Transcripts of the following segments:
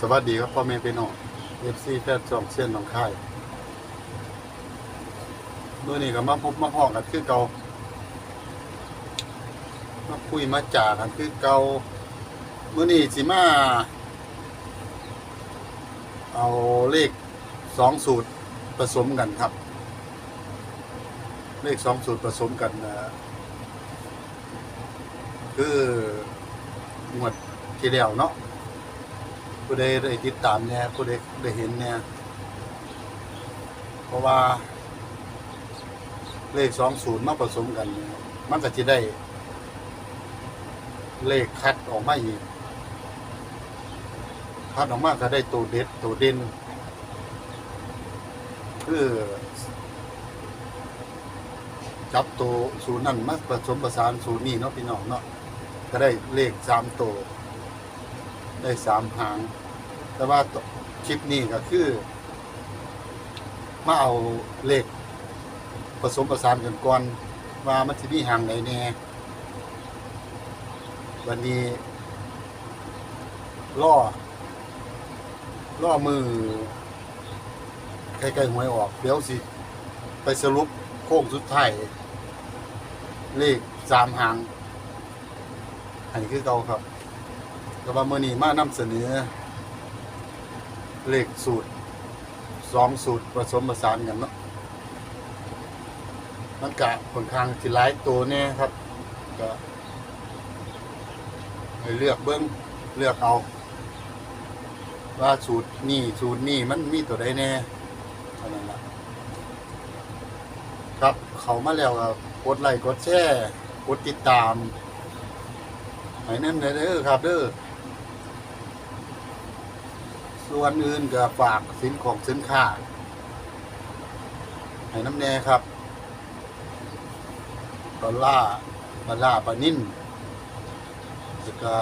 สวัสดีครับพ่อแม่พี่น้องเอฟซีแฟนจองเส้นหนองคายเมื่อนี้ก็มาพบมาพ้อกันคือเก่ามาคุยมาจ่ากันคือเก่าเมื่อนี้สิมา เอาเลขสองสูตรผสมกันครับ เลขสองสูตรผสมกันนะคืองวดที่แล้วเนาะ ผู้ใดได้ติดตามเนี่ยผู้ใดได้เห็นเนี่ยเพราะว่าเลขสองศูนย์มาผสมกันเนี่ยมันก็จะได้ เลขคัดออกมาอีกคัดออกมาก็ได้ตัวเด็ดตัวเด่นคือจับตัวศูนย์นั่นมาผสมประสานศูนย์นี่เนาะพี่น้องเนาะก็ได้เลขสามตัว ได้สามหาง แต่ว่าคลิปนี้ก็คือ มาเอาเลขผสมประสานกันก่อนว่ามันจะมีหางไหนแน่วันนี้ล่อล่อมือใกล้ๆหวยออก เดี๋ยวสิ ไปสรุปโค้งสุดท้ายเลขสามหาง อันนี้คือเก่าครับ ก็ว่าเมื่อนี้มานำเสนอเลขสูตรสองสูตรผสมผสานกันเนาะมันกะค่อนข้างสิหลายตัวแน่ครับก็ให้เลือกเบิ้งเลือกเอา ว่าสูตรนี่สูตรนี่มันมีตัวใดแน่เท่านั้นละครับเขามาแล้วก็กดไลค์กดแชร์กดติดตามให้นั่นเด้อครับเด้อ ส่วนอื่นก็ฝากสินของสินค้าให้น้ำแน่ครับดอลลาร์ดอลลาปลานิ่นแล้วก็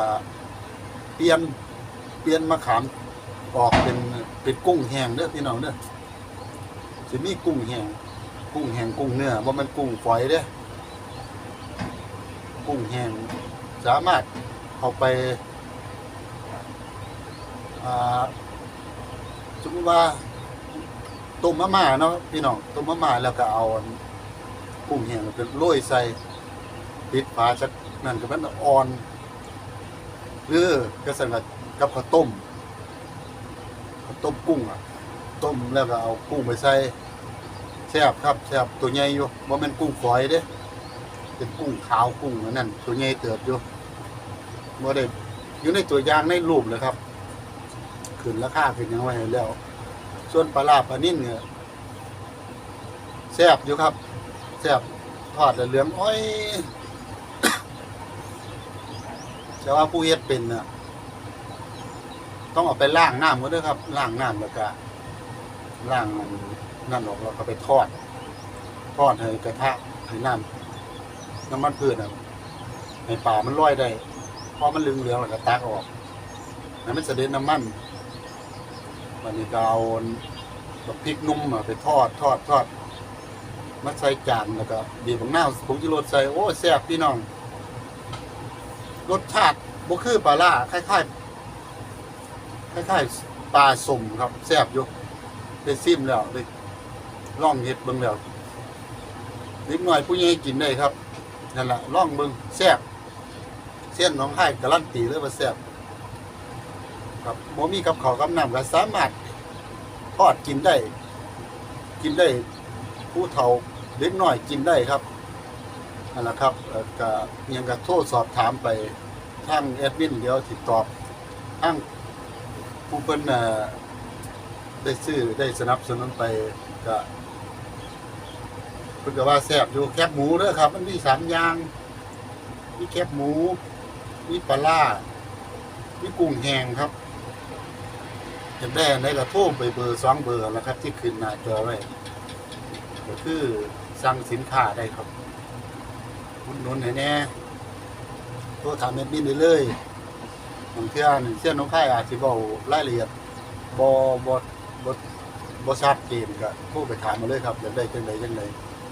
เปลี่ยนเปลี่ยนมะขามออกเป็นเป็นกุ้งแห้งเด้อพี่น้องเด้อสิมีกุ้งแห้งกุ้งแห้งกุ้งเนื้อว่ามันกุ้งฝอยเด้อกุ้งแห้งสามารถเอาไปอ่า มมติว่าต้มมะม่าเนาะพี่น้องต้มมะม่าแล้วก็เอากุ้งแห้งไปโรยใส่ปิดฝาสักนั่นก็มันอ่อนหรือก็สั่งกับกับข้าวต้มข้าวต้มกุ้งอะต้มแล้วก็เอากุ้งไปใส่แซ่บครับแซ่บตัวใหญ่อยู่บ่แม่นกุ้งฝอยเด้เป็นกุ้งขาวกุ้งนนั่นตัวใหญ่เติบอยู่บ่ได้อยู่ในตัวอย่างในรูปเลยครับ ขึ้นราคาขึ้นยังไว้ให้แล้ว ส่วนปลาลาปลานิ่นเนี่ยแซ่บอยู่ครับแซ่บทอดแล้วเหลืองอ้อยแต่ว่าผู้เฮ็ดเป็นน่ะ ต้องเอาไปล้างน้ำก็ด้วยครับล้างน้ำแล้วก็ล้างมันนั่นออกแล้วก็ไปทอด ทอดให้กระทะให้น้ำน้ำมันพืชอะให้ป่ามันลอยได้พอมันเหลืองๆแล้วก็ตักออกให้มันเสด็จน้ำมัน วันนี้ก็เอาแบักพริกนุ่มอะไปทอดทอดทอดมาใส่จานแล้วก็บีบของหน้าผงจิโรสใส่โอ้แซ่บพี่น้อง รสชาติบ่คือปลาล่าคล้ายๆคล้ายๆปลาสมครับแซ่บอยู่ได้ซิมแล้วได้ลองเฮ็ดเบิ่งแล้วนิดหน่อยผู้ใหญ่กินได้ครับนั่นแหละล่องเบิ่งแซ่บเส้นน้องไห้การันตีเลยว่าแซ่บ ครับบ่มีกับข้าวกับน้ำก็สามารถทอดกินได้ กินได้ผู้เฒ่าเด็กน้อยกินได้ครับนั่นแหละครับก็ยังก็โทรสอบถามไปทางแอดมินเดี๋ยวติดตอบทางผู้เพิ่นน่ได้ซื้อได้สนับสนุนไปก็เพิ่นก็ว่าแซ่บอยู่แคบหมูเด้อครับ มันมีสามอย่าง มีแคบหมู มีปลาร้ามีกุ้งแห้งครับ อยากได้อันก็โทรไปเบอร์สองเบอร์แล้วครับ ที่ขึ้นหน้าจอไว้ก็คือสั่งสินค้าได้ครับอุดหนุนให้แน่โทรถามแอดมินได้เลยบางเทื่อหนึ่งเส้นน้องค่อาจจะบอกรายละเอียดบอบอบอบชัดเจนก็โทรไปถามมาเลยครับอยากได้จังใดจังใด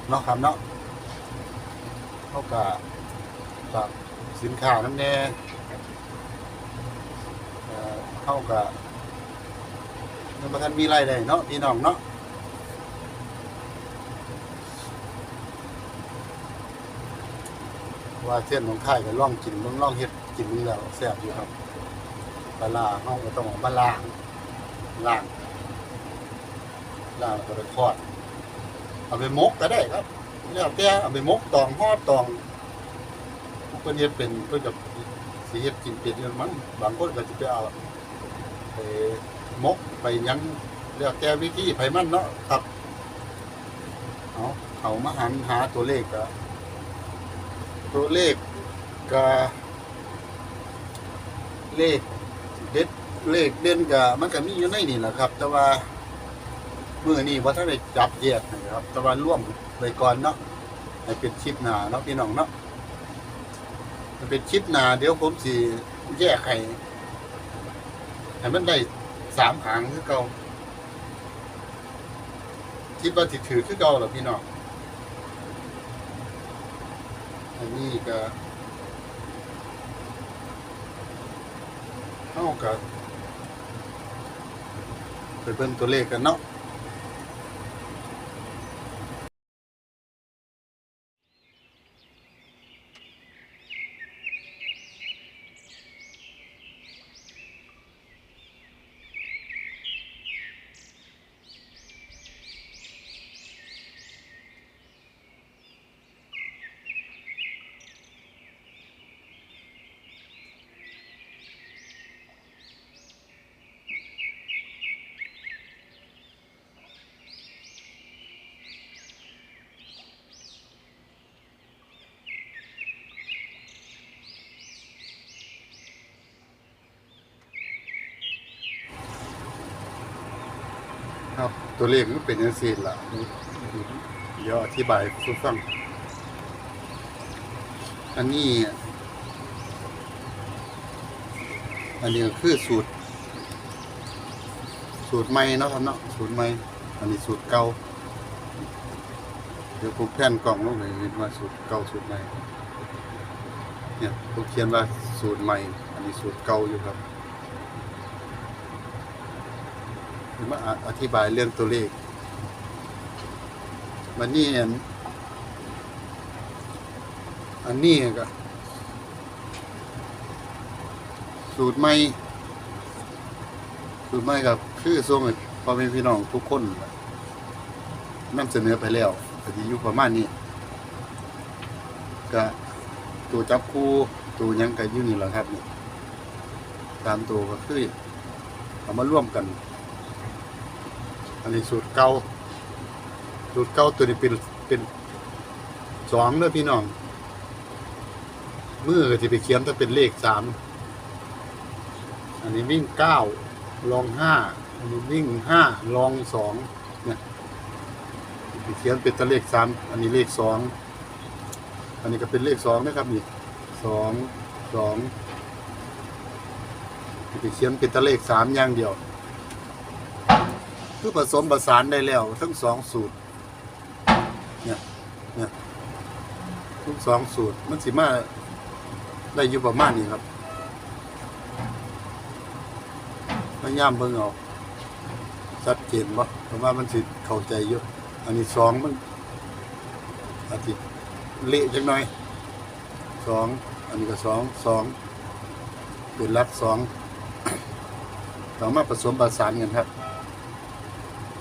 เนาะครับเนาะเขาก็ฝากสินค้าน้ำแน่เอ่าก็ แล้วมาทันมีรายได้เนาะพี่น้องเนาะว่าเส้นของค่ายก็ล่องกินเบิ่งล่องเฮ็ดกินนี่แล้วแซ่บอยู่ครับปลาร้าเฮาก็ต้องมาล้างล้างล้างก็ไปทอดเอาไปมกก็ได้ครับแล้วแต่เอาไปมกตองฮอดตองเพิ่นเฮ็ดเป็นเพิ่นกับสิเฮ็ดกินเป็นอยู่ยมั้งบางคนก็สิไปเอาไป มกไปยังแล้วแต่วิธีไผมันเนาะครับเอาเขามาหันหาตัวเลขก็ตัวเลขก็เลขเด็ดเลขเด่นก็มันก็มีอยู่ในนี่แหละครับ แต่ว่ามื่อนี้ว่าถ้าได้จับแยกนะครับ แต่ว่าร่วมไปก่อนเนาะให้เป็นชิปหนาเนาะพี่น้องเนาะมันเป็นชิปหนาเดี๋ยวผมสิแยกให้ให้มันได้ สามหางคือเก่าคิดว่าติดถือคือเก่าหรอพี่น้องอันนี้ก็เท่ากับไปเบิ่งตัวเลขกันเนาะ ตัวเลขมันเป็นยังสี่ล่ะเดี๋ยวอธิบายให้ฟัง อันนี้ อันนี้คือสูตร สูตรใหม่เนาะครับเนาะสูตรใหม่ อันนี้สูตรเก่า เดี๋ยวผมแผ่นกล่องลงเลยเห็นว่าสูตรเก่าสูตรใหม่ เนี่ยผมเขียนว่าสูตรใหม่ อันนี้สูตรเก่าอยู่ครับ มาอธิบายเรื่องตัวเลข วันนี้อันอันนี้ก็ สูตรใหม่สูตรใหม่กับคือส่งพ่อแม่พี่น้องทุกคนล่ะนำเสนอไปแล้วก็สิอยู่ประมาณนี้ก็ตัวจับคู่ตัวยังก็อยู่นี่แหละครับนี่ตามตัวก็คือเอามาร่วมกัน อันนี้สูตรเก่าสูตรเก่าตัวนี้เป็นเป็นสองเด้อพี่น้องมือก็จะไปเขียนถ้าเป็นเลขสามอันนี้วิ่งเก้าลองห้าอันนี้วิ่งห้าลองสองเนี่ยไปเขียนเป็นตัวเลขสามอันนี้เลขสองอันนี้ก็เป็นเลขสองนะครับนี่สองสองไปเขียนเป็นตัวเลขสามอย่างเดียว คือผสมประสานได้แล้ว ทั้งสองสูตร เนี่ย เนี่ยทั้งสองสูตร มันสิมาได้อยู่ประมาณนี้ครับพยายามเบิ่งเอาชัดเจนบ่เพราะว่ามันสิเข้าใจเยอะอันนี้สองมันอาทิตเละจังหน่อยสองอันนี้ก็สองสองเป็นรัดสองสอมาผสมประสานกันครับ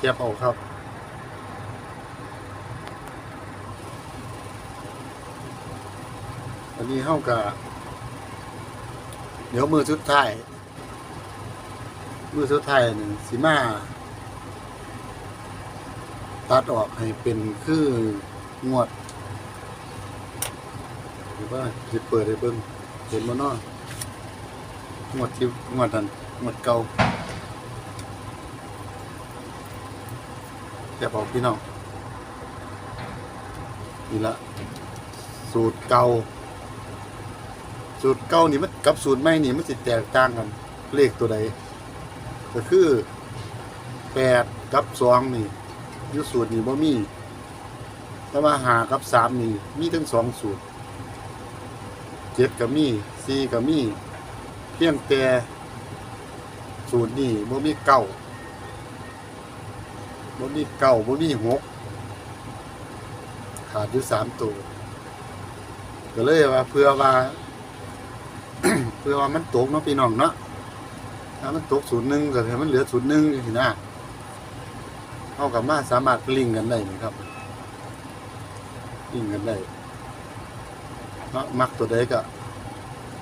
เทียบเอาครับอันนี้เข้ากับเดี๋ยวมือสุดท้ายมือสุดท้ายหนึ่งสีมาตัดออกให้เป็นคืองวดหรือว่าจะเปิดให้เบิ้งเห็นมันนองวดที่งวดนั้นงวดเก่า แต่บอกพี่น้องนี่ละสูตรเก่าสูตรเก่านี่มันกับสูตรใหม่นี่มันสิแตกต่างกัน เลขตัวใดก็คือแปดกับสองนี่ยุสูตรนี่บ่มี แต่ว่าหากับสามนี่มีทั้งสองสูตรเจ็ดกับมีสี่กับมีเพียงแต่สูตรนี่บ่มีเก้า บ่มีเก้าบ่มีหกขาดอยู่สามตัวก็เลยว่าเพื่อว่า เพื่อว่ามันตกเนาะพี่น้องเนาะถ้ามันตกศูนย์หนึ่งก็ให้มันเหลือศูนย์หนึ่งสินะเท่ากับมาสามารถลิงกันได้ไหมครับลิงกันได้เนาะมักตัวใดก็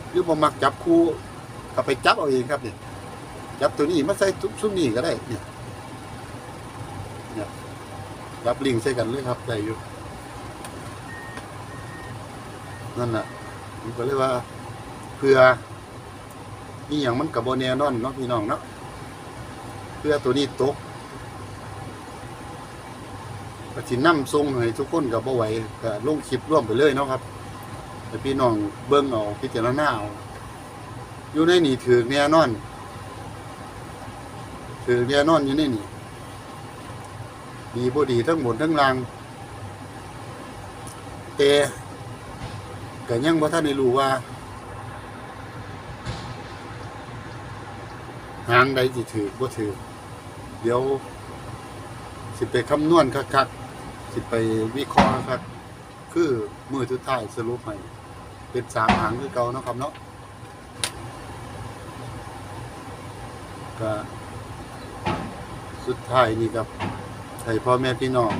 หรือบ่มักจับคู่ก็ไปจับเอาเองครับเนี่ยจับตัวนี้มาใส่ทุกชุดนี้ก็ได้เนี่ย รับลิงใส่กันเลยครับได้อยู่ นั่นแหละผมก็เลยว่า เพื่อนี่อย่างมันกับโบแนนอนเนาะพี่น้องเนาะเพื่อตัวนี้ตกก็สินํทรงให้ทุกคนกับบ่ไหวก็ลงคลิปร่วมไปเลยเนาะครับให้พี่น้องเบิ่งเอาพิจารณาเอาอยู่ในนี่ถือแน่นอนถือแน่นอนอยู่ในนี่ ดีบ่ดีทั้งหมดทั้งรางแต่ก็ยังบ่ทันได้รู้ว่า หางใดสิถือบ่ถือเดี๋ยว สิไปคำนวณคักๆสิไปวิเคราะห์คักคือมือสุดท้ายสรุปให้เป็นสามหางคือเก่านะครับเนาะก็สุดท้ายนี่ครับ ให้พ่อแม่พี่น้อง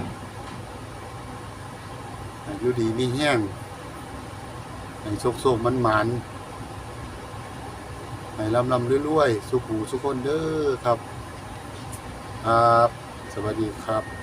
ให้ดูดีมีแห้งให้โชคๆมันหมันให้ลำลำรวยๆสุขหูสุขคนเด้อครับ ครับ สวัสดีครับ